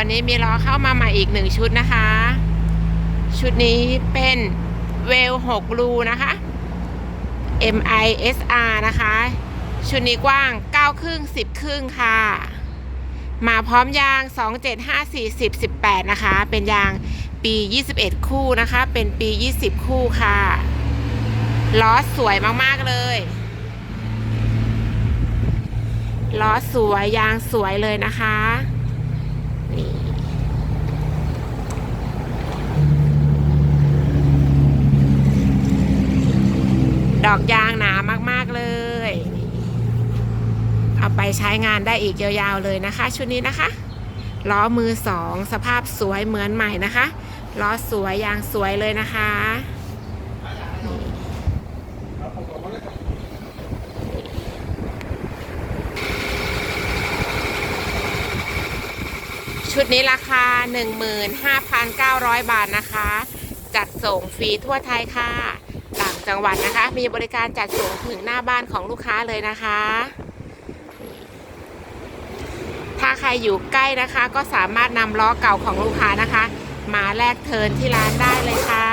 วันนี้มีล้อเข้ามาใหม่อีกหนึ่งชุดนะคะ ชุดนี้เป็นเวล6รูนะคะ MISR นะคะ ชุดนี้กว้าง9ครึ่ง10ครึ่งค่ะ มาพร้อมยาง2754 10 18นะคะ เป็นยางปี21คู่นะคะ เป็นปี20คู่ค่ะล้อสวยมากๆเลยล้อสวยยางสวยเลยนะคะ ดอกยางหนามากๆเลย เอาไปใช้งานได้อีกยาวๆเลยนะคะ ชุดนี้นะคะล้อมือสองสภาพสวยเหมือนใหม่นะคะล้อสวยยางสวยเลยนะคะชุดนี้ราคา 15,900 บาทนะคะ จัดส่งฟรีทั่วไทยค่ะ จังหวัดนะคะ มีบริการจัดส่งถึงหน้าบ้านของลูกค้าเลยนะคะ ถ้าใครอยู่ใกล้นะคะ ก็สามารถนำล้อเก่าของลูกค้านะคะ มาแลกเทินที่ร้านได้เลยค่ะ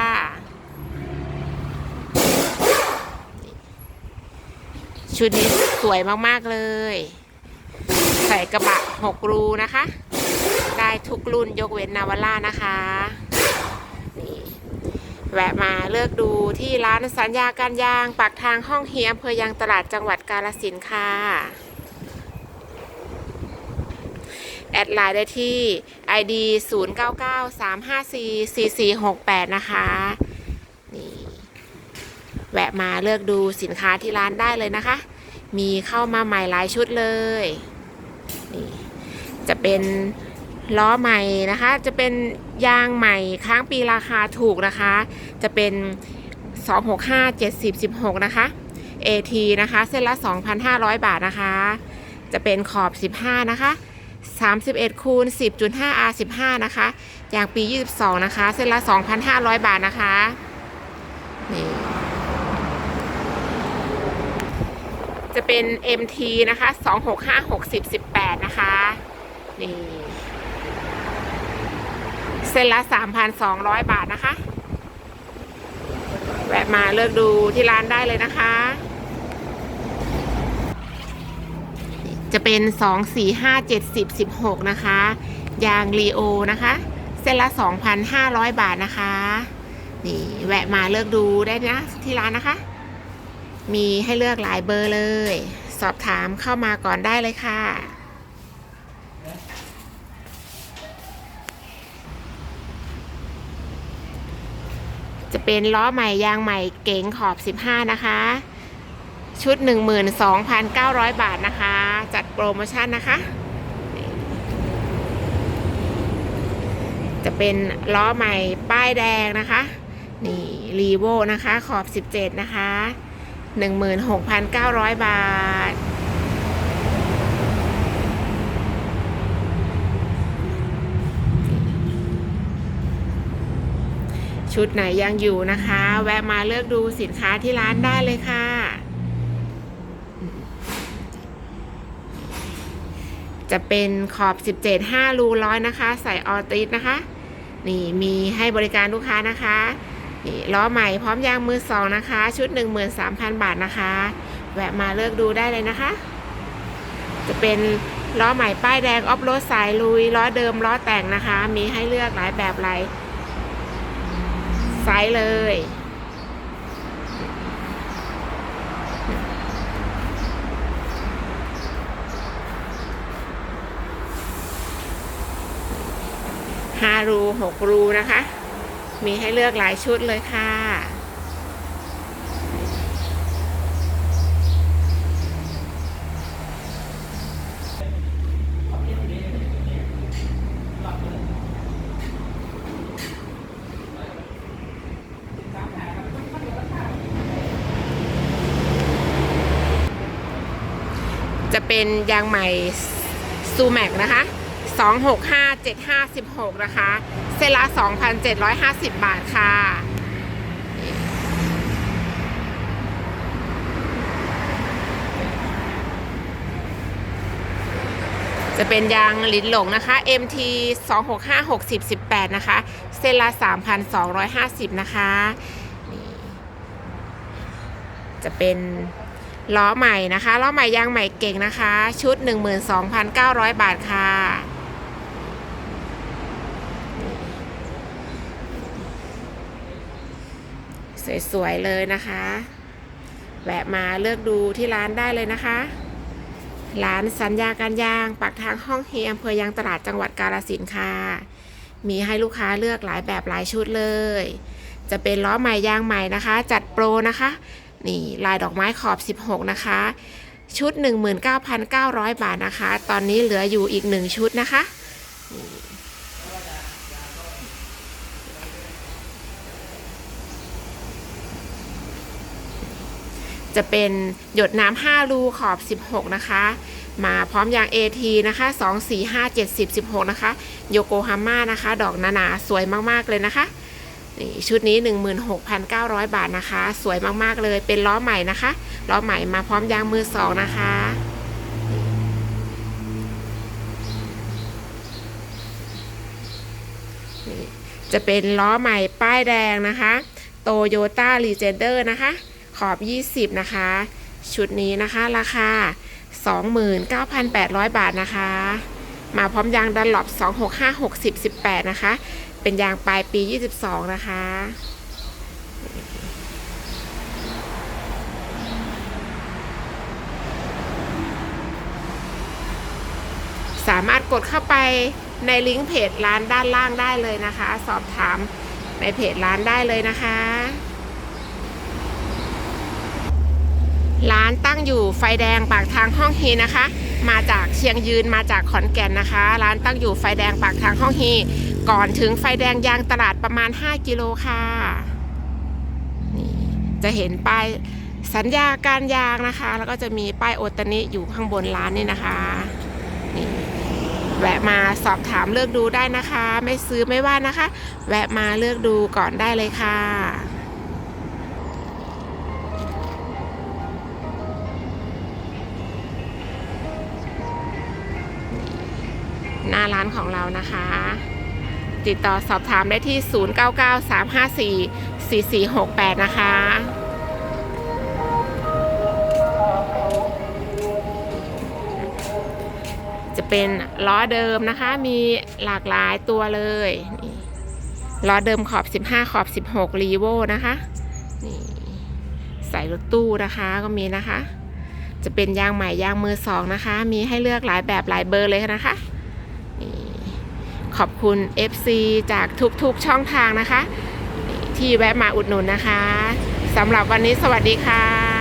ชุดนี้สวยมากๆเลย ใส่กระบะ6รูนะคะ ได้ทุกรุ่นยกเว้นนาวาร่านะคะ แวะมาเลือกดูที่ร้านสัญญาการยางปากทางห้องเฮียอำเภอยางตลาดจังหวัดกาลสินค่ะ แอดไลน์ได้ที่ ID 0993544468 นะคะนี่แวะมาเลือกดูสินค้าที่ร้านได้เลยนะคะ มีเข้ามาใหม่หลายชุดเลยนี่จะเป็น ล้อใหม่นะคะ จะเป็นยางใหม่ค้างปีราคาถูกนะคะ จะเป็น 265 70 16 นะคะ AT นะคะ เส้นละ 2,500 บาทนะคะ จะเป็นขอบ 15 นะคะ 31คูณ10.5 R 15 นะคะอย่างปี 22 นะคะ เส้นละ 2,500 บาทนะคะ นี่จะเป็น MT นะคะ 265 60 18 นะคะ นี่ เส้นละ 3,200 บาทนะคะ แวะมาเลือกดูที่ร้านได้เลยนะคะ จะเป็น 2 4 5 7 10 16 นะคะ ยางรีโอนะคะ เส้นละ 2,500 บาทนะคะ นี่แวะมาเลือกดูได้นะที่ร้านนะคะ มีให้เลือกหลายเบอร์เลย สอบถามเข้ามาก่อนได้เลยค่ะ จะเป็นล้อใหม่ยางใหม่เก๋งขอบ 15 นะคะ ชุด 12,900 บาทนะคะ จัดโปรโมชั่นนะคะ จะเป็นล้อใหม่ป้ายแดงนะคะ นี่รีโวนะคะขอบ 17 นะคะ 16,900 บาท ชุดไหนยังอยู่นะคะ แวะมาเลือกดูสินค้าที่ร้านได้เลยค่ะ จะเป็นขอบ 17 5 รูร้อยนะคะ ใส่ออติสนะคะ นี่มีให้บริการลูกค้านะคะนี่ล้อใหม่พร้อมยางมือสองนะคะ ชุด 13,000 บาทนะคะ แวะมาเลือกดูได้เลยนะคะ จะเป็นล้อใหม่ป้ายแดงออฟโรดสายลุยล้อเดิมล้อแต่งนะคะ มีให้เลือกหลายแบบหลาย ไซส์เลย ห้ารูหกรูนะคะ มีให้เลือกหลายชุดเลยค่ะ จะเป็นยางใหม่ซูแม็กนะคะ 265756 นะคะ เซนละ 2,750 บาทค่ะ จะเป็นยางลิ้นหลงนะคะ MT 265 60 18 นะคะเส้นละ 3,250 นะคะ จะเป็น ล้อใหม่นะคะล้อใหม่ยางใหม่เก่งนะคะ ชุด 12,900 บาทค่ะสวยๆเลยนะคะ แวะมาเลือกดูที่ร้านได้เลยนะคะ ร้านสัญญาการยางปากทางห้องเฮียอำเภอยางตลาดจังหวัดกาฬสินค่ะ มีให้ลูกค้าเลือกหลายแบบหลายชุดเลย จะเป็นล้อใหม่ยางใหม่นะคะ จัดโปรนะคะ นี่ลายดอกไม้ขอบ 16 นะคะ ชุด 19,900 บาทนะคะ ตอนนี้เหลืออยู่อีกหนึ่งชุดนะคะจะเป็นหยดน้ำ5รูขอบ 16 นะคะ มาพร้อมยาง AT นะคะ 2 4 5 7 10 16 นะคะ โยโกฮาม่านะคะ ดอกหนาๆ สวยมาก ๆ เลยนะคะ นี่ชุดนี้ 16,900 บาทนะคะ สวยมากๆเลยเป็นล้อใหม่นะคะล้อใหม่มาพร้อมยางมือสองนะคะนี่จะเป็นล้อใหม่ป้ายแดงนะคะโตโยต้ารีเจนเดอร์นะคะ ขอบ 20 นะคะ ชุดนี้นะคะราคา 29,800 บาทนะคะ มาพร้อมยางดันหลบ265 60 18 นะคะ เป็นยางปลายปี 22 นะคะสามารถกดเข้าไปในลิงก์เพจร้านด้านล่างได้เลยนะคะ สอบถามในเพจร้านได้เลยนะคะ ร้านตั้งอยู่ไฟแดงปากทางห้องฮีนะคะ มาจากเชียงยืนมาจากขอนแก่นนะคะ ร้านตั้งอยู่ไฟแดงปากทางห้องฮีก่อนถึงไฟแดงยางตลาดประมาณ 5 กิโลค่ะนี่จะเห็นป้ายสัญญาการยางนะคะ แล้วก็จะมีป้ายโอตานิอยู่ข้างบนร้านนี่นะคะนี่แวะมาสอบถามเลือกดูได้นะคะ ไม่ซื้อไม่ว่านะคะ แวะมาเลือกดูก่อนได้เลยค่ะ หน้าร้านของเรานะคะ ติดต่อสอบถามได้ที่ 0993544468 นะคะ จะเป็นล้อเดิมนะคะ มีหลากหลายตัวเลยนี่ล้อเดิมขอบ 15 ขอบ 16รีโวนะคะนี่ใส่รถตู้นะคะก็มีนะคะ จะเป็นยางใหม่ยางมือสองนะคะ มีให้เลือกหลายแบบหลายเบอร์เลยนะคะ ขอบคุณ FC จากทุกๆช่องทางนะคะ ที่แวะมาอุดหนุนนะคะสำหรับวันนี้สวัสดีค่ะ